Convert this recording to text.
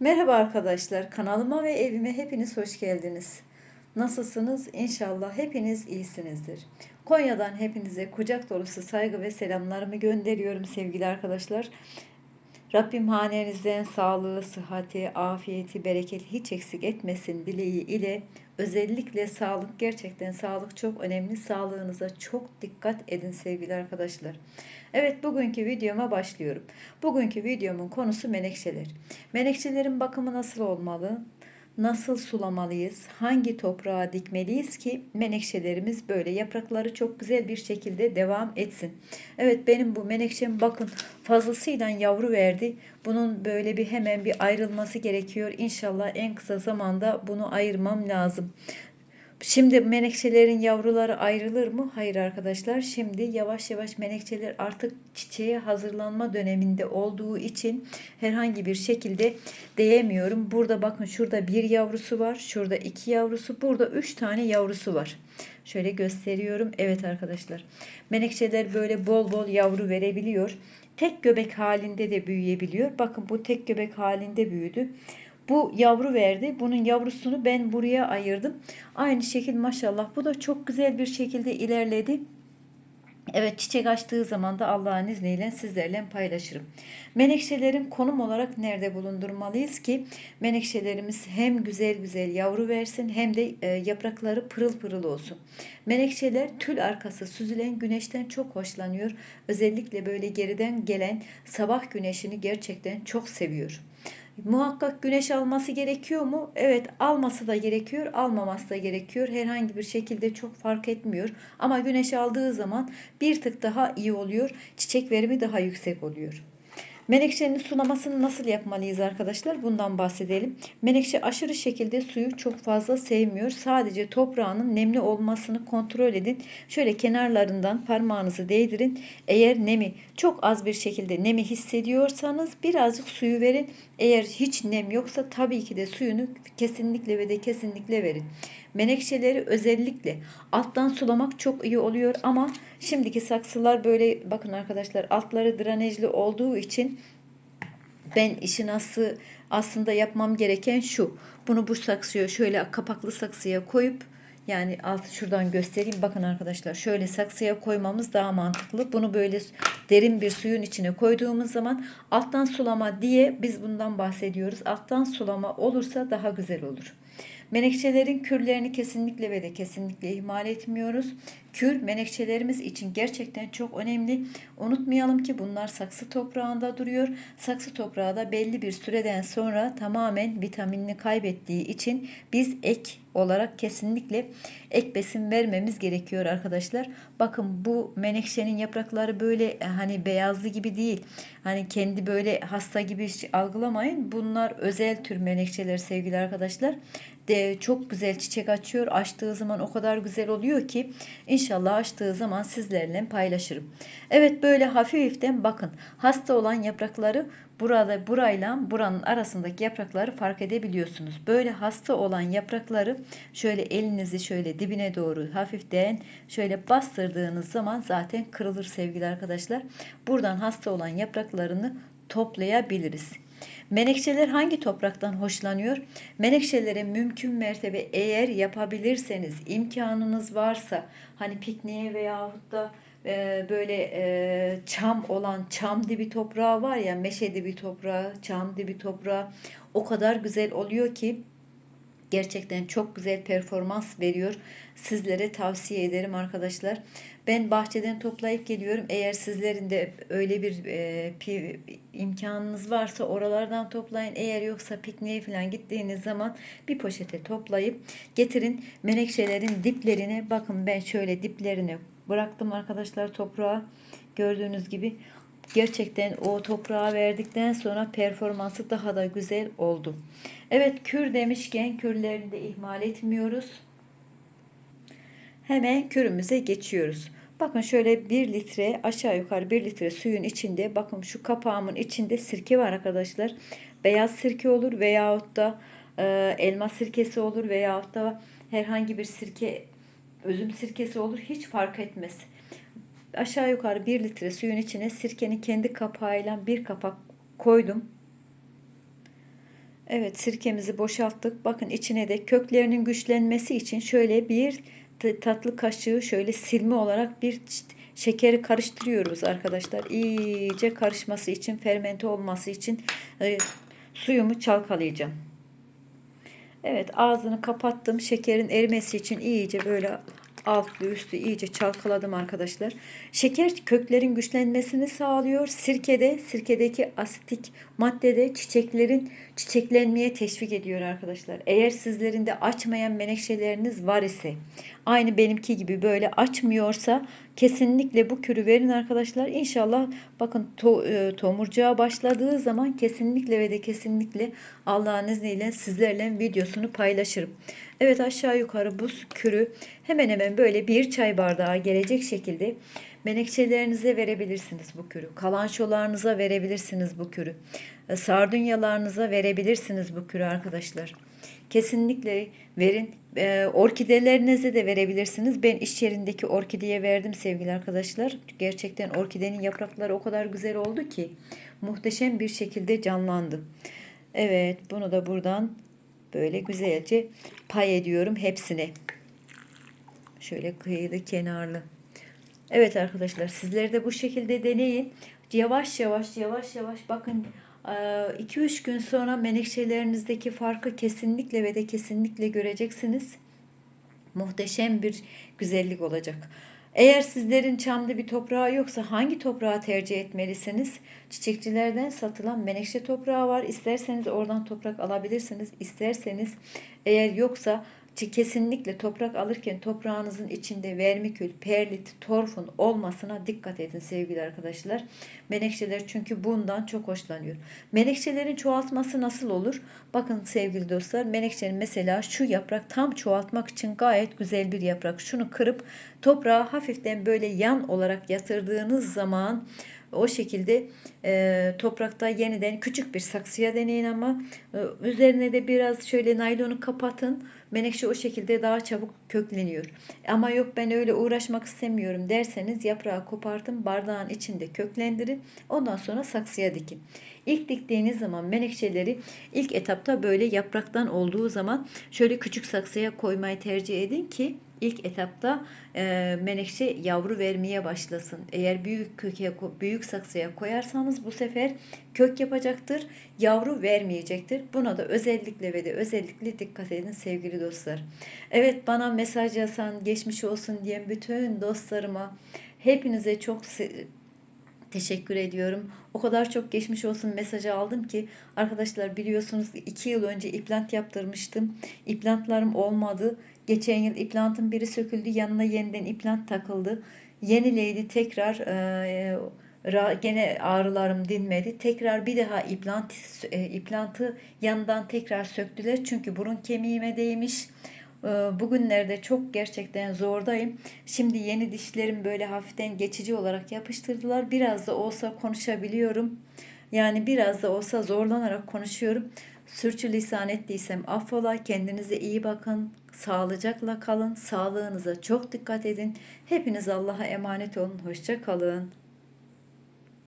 Merhaba arkadaşlar, kanalıma ve evime hepiniz hoş geldiniz. Nasılsınız? İnşallah hepiniz iyisinizdir. Konya'dan hepinize kucak dolusu saygı ve selamlarımı gönderiyorum sevgili arkadaşlar. Rabbim hanenizden sağlığı, sıhhati, afiyeti, bereketi hiç eksik etmesin dileği ile özellikle sağlık gerçekten sağlık çok önemli. Sağlığınıza çok dikkat edin sevgili arkadaşlar. Evet bugünkü videoma başlıyorum. Bugünkü videomun konusu menekşeler. Menekşelerin bakımı nasıl olmalı? Nasıl sulamalıyız? Hangi toprağa dikmeliyiz ki menekşelerimiz böyle yaprakları çok güzel bir şekilde devam etsin. Evet benim bu menekşem bakın fazlasıyla yavru verdi. Bunun böyle bir hemen bir ayrılması gerekiyor. İnşallah en kısa zamanda bunu ayırmam lazım. Şimdi menekşelerin yavruları ayrılır mı? Hayır arkadaşlar. Şimdi yavaş yavaş menekşeler artık çiçeğe hazırlanma döneminde olduğu için herhangi bir şekilde değemiyorum. Burada bakın şurada bir yavrusu var. Şurada iki yavrusu. Burada üç tane yavrusu var. Şöyle gösteriyorum. Evet arkadaşlar. Menekşeler böyle bol bol yavru verebiliyor. Tek göbek halinde de büyüyebiliyor. Bakın bu tek göbek halinde büyüdü. Bu yavru verdi. Bunun yavrusunu ben buraya ayırdım. Aynı şekilde maşallah bu da çok güzel bir şekilde ilerledi. Evet çiçek açtığı zaman da Allah'ın izniyle sizlerle paylaşırım. Menekşelerin konum olarak nerede bulundurmalıyız ki menekşelerimiz hem güzel güzel yavru versin hem de e, yaprakları pırıl pırıl olsun. Menekşeler tül arkası süzülen güneşten çok hoşlanıyor. Özellikle böyle geriden gelen sabah güneşini gerçekten çok seviyor. Muhakkak güneş alması gerekiyor mu? Evet alması da gerekiyor, almaması da gerekiyor. Herhangi bir şekilde çok fark etmiyor. Ama güneş aldığı zaman bir tık daha iyi oluyor. Çiçek verimi daha yüksek oluyor. Menekşenin sulamasını nasıl yapmalıyız arkadaşlar? Bundan bahsedelim. Menekşe aşırı şekilde suyu çok fazla sevmiyor. Sadece toprağının nemli olmasını kontrol edin. Şöyle kenarlarından parmağınızı değdirin. Eğer nemi çok az bir şekilde nemi hissediyorsanız birazcık suyu verin. Eğer hiç nem yoksa tabii ki de suyunu kesinlikle ve de kesinlikle verin. Menekşeleri özellikle alttan sulamak çok iyi oluyor ama şimdiki saksılar böyle bakın arkadaşlar altları drenajlı olduğu için ben işin aslı aslında yapmam gereken şu. Bunu bu saksıya şöyle kapaklı saksıya koyup yani alt şuradan göstereyim. Bakın arkadaşlar şöyle saksıya koymamız daha mantıklı. Bunu böyle derin bir suyun içine koyduğumuz zaman alttan sulama diye biz bundan bahsediyoruz. Alttan sulama olursa daha güzel olur. Menekşelerin kürlerini kesinlikle ve de kesinlikle ihmal etmiyoruz. Kür menekşelerimiz için gerçekten çok önemli. Unutmayalım ki bunlar saksı toprağında duruyor. Saksı toprağı da belli bir süreden sonra tamamen vitaminini kaybettiği için biz ek olarak kesinlikle ek besin vermemiz gerekiyor arkadaşlar. Bakın bu menekşenin yaprakları böyle e, hani beyazlı gibi değil. Hani kendi böyle hasta gibi algılamayın. Bunlar özel tür menekşeler sevgili arkadaşlar. De çok güzel çiçek açıyor. Açtığı zaman o kadar güzel oluyor ki İnşallah açtığı zaman sizlerle paylaşırım. Evet böyle hafiften bakın. Hasta olan yaprakları burada burayla buranın arasındaki yaprakları fark edebiliyorsunuz. Böyle hasta olan yaprakları şöyle elinizi şöyle dibine doğru hafiften şöyle bastırdığınız zaman zaten kırılır sevgili arkadaşlar. Buradan hasta olan yapraklarını toplayabiliriz. Menekşeler hangi topraktan hoşlanıyor? Menekşelere mümkün mertebe eğer yapabilirseniz, imkanınız varsa hani pikniğe veyahut da e, böyle e, çam olan çam dibi toprağı var ya meşe dibi toprağı, çam dibi toprağı o kadar güzel oluyor ki gerçekten çok güzel performans veriyor. Sizlere tavsiye ederim arkadaşlar. Ben bahçeden toplayıp geliyorum. Eğer sizlerin de öyle bir e, pi, imkanınız varsa oralardan toplayın. Eğer yoksa pikniğe falan gittiğiniz zaman bir poşete toplayıp getirin. Menekşelerin diplerine bakın ben şöyle diplerine bıraktım arkadaşlar toprağa. Gördüğünüz gibi gerçekten o toprağa verdikten sonra performansı daha da güzel oldu. Evet kür demişken kürlerini de ihmal etmiyoruz. Hemen kürümüze geçiyoruz. Bakın şöyle 1 litre aşağı yukarı 1 litre suyun içinde bakın şu kapağımın içinde sirke var arkadaşlar. Beyaz sirke olur veyahut da e, elma sirkesi olur veyahut da herhangi bir sirke özüm sirkesi olur hiç fark etmez. Aşağı yukarı 1 litre suyun içine sirkenin kendi kapağıyla bir kapak koydum. Evet sirkemizi boşalttık. Bakın içine de köklerinin güçlenmesi için şöyle bir tatlı kaşığı şöyle silme olarak bir şekeri karıştırıyoruz arkadaşlar. İyice karışması için, fermente olması için e, suyumu çalkalayacağım. Evet ağzını kapattım. Şekerin erimesi için iyice böyle altlı üstü iyice çalkaladım arkadaşlar. Şeker köklerin güçlenmesini sağlıyor. Sirkede, sirkedeki asitik maddede çiçeklerin çiçeklenmeye teşvik ediyor arkadaşlar. Eğer sizlerin de açmayan menekşeleriniz var ise aynı benimki gibi böyle açmıyorsa kesinlikle bu kürü verin arkadaşlar. İnşallah bakın to, e, tomurcuğa başladığı zaman kesinlikle ve de kesinlikle Allah'ın izniyle sizlerle videosunu paylaşırım. Evet aşağı yukarı bu kürü hemen hemen böyle bir çay bardağı gelecek şekilde menekşelerinize verebilirsiniz bu kürü. Kalançolarınıza verebilirsiniz bu kürü. E, Sardunyalarınıza verebilirsiniz bu kürü arkadaşlar. Kesinlikle verin. E, orkidelerinize de verebilirsiniz. Ben iş yerindeki orkideye verdim sevgili arkadaşlar. Gerçekten orkidenin yaprakları o kadar güzel oldu ki muhteşem bir şekilde canlandı. Evet bunu da buradan böyle güzelce pay ediyorum hepsine. Şöyle kıyılı kenarlı. Evet arkadaşlar sizler de bu şekilde deneyin. Yavaş yavaş yavaş yavaş bakın 2-3 gün sonra menekşelerinizdeki farkı kesinlikle ve de kesinlikle göreceksiniz. Muhteşem bir güzellik olacak. Eğer sizlerin çamda bir toprağı yoksa hangi toprağı tercih etmelisiniz? Çiçekçilerden satılan menekşe toprağı var. İsterseniz oradan toprak alabilirsiniz. İsterseniz eğer yoksa kesinlikle toprak alırken toprağınızın içinde vermikül, perlit, torfun olmasına dikkat edin sevgili arkadaşlar. Menekşeler çünkü bundan çok hoşlanıyor. Menekşelerin çoğaltması nasıl olur? Bakın sevgili dostlar menekşenin mesela şu yaprak tam çoğaltmak için gayet güzel bir yaprak. Şunu kırıp toprağa hafiften böyle yan olarak yatırdığınız zaman o şekilde e, toprakta yeniden küçük bir saksıya deneyin ama e, üzerine de biraz şöyle naylonu kapatın. Menekşe o şekilde daha çabuk kökleniyor. Ama yok ben öyle uğraşmak istemiyorum derseniz yaprağı kopartın bardağın içinde köklendirin. Ondan sonra saksıya dikin. İlk diktiğiniz zaman menekşeleri ilk etapta böyle yapraktan olduğu zaman şöyle küçük saksıya koymayı tercih edin ki ilk etapta e, menekşe yavru vermeye başlasın. Eğer büyük köke büyük saksıya koyarsanız bu sefer kök yapacaktır, yavru vermeyecektir. Buna da özellikle ve de özellikle dikkat edin sevgili dostlar. Evet bana mesaj yazan, geçmiş olsun diyen bütün dostlarıma hepinize çok se- Teşekkür ediyorum. O kadar çok geçmiş olsun mesajı aldım ki arkadaşlar biliyorsunuz iki yıl önce implant yaptırmıştım. İmplantlarım olmadı. Geçen yıl implantın biri söküldü yanına yeniden implant takıldı. Yenileydi tekrar e, gene ağrılarım dinmedi. Tekrar bir daha implant e, implantı yandan tekrar söktüler. Çünkü burun kemiğime değmiş. Ee, Bugünlerde çok gerçekten zordayım. Şimdi yeni dişlerim böyle hafiften geçici olarak yapıştırdılar. Biraz da olsa konuşabiliyorum. Yani biraz da olsa zorlanarak konuşuyorum. Sürçülisan ettiysem affola. Kendinize iyi bakın. Sağlıcakla kalın. Sağlığınıza çok dikkat edin. Hepiniz Allah'a emanet olun. Hoşça kalın.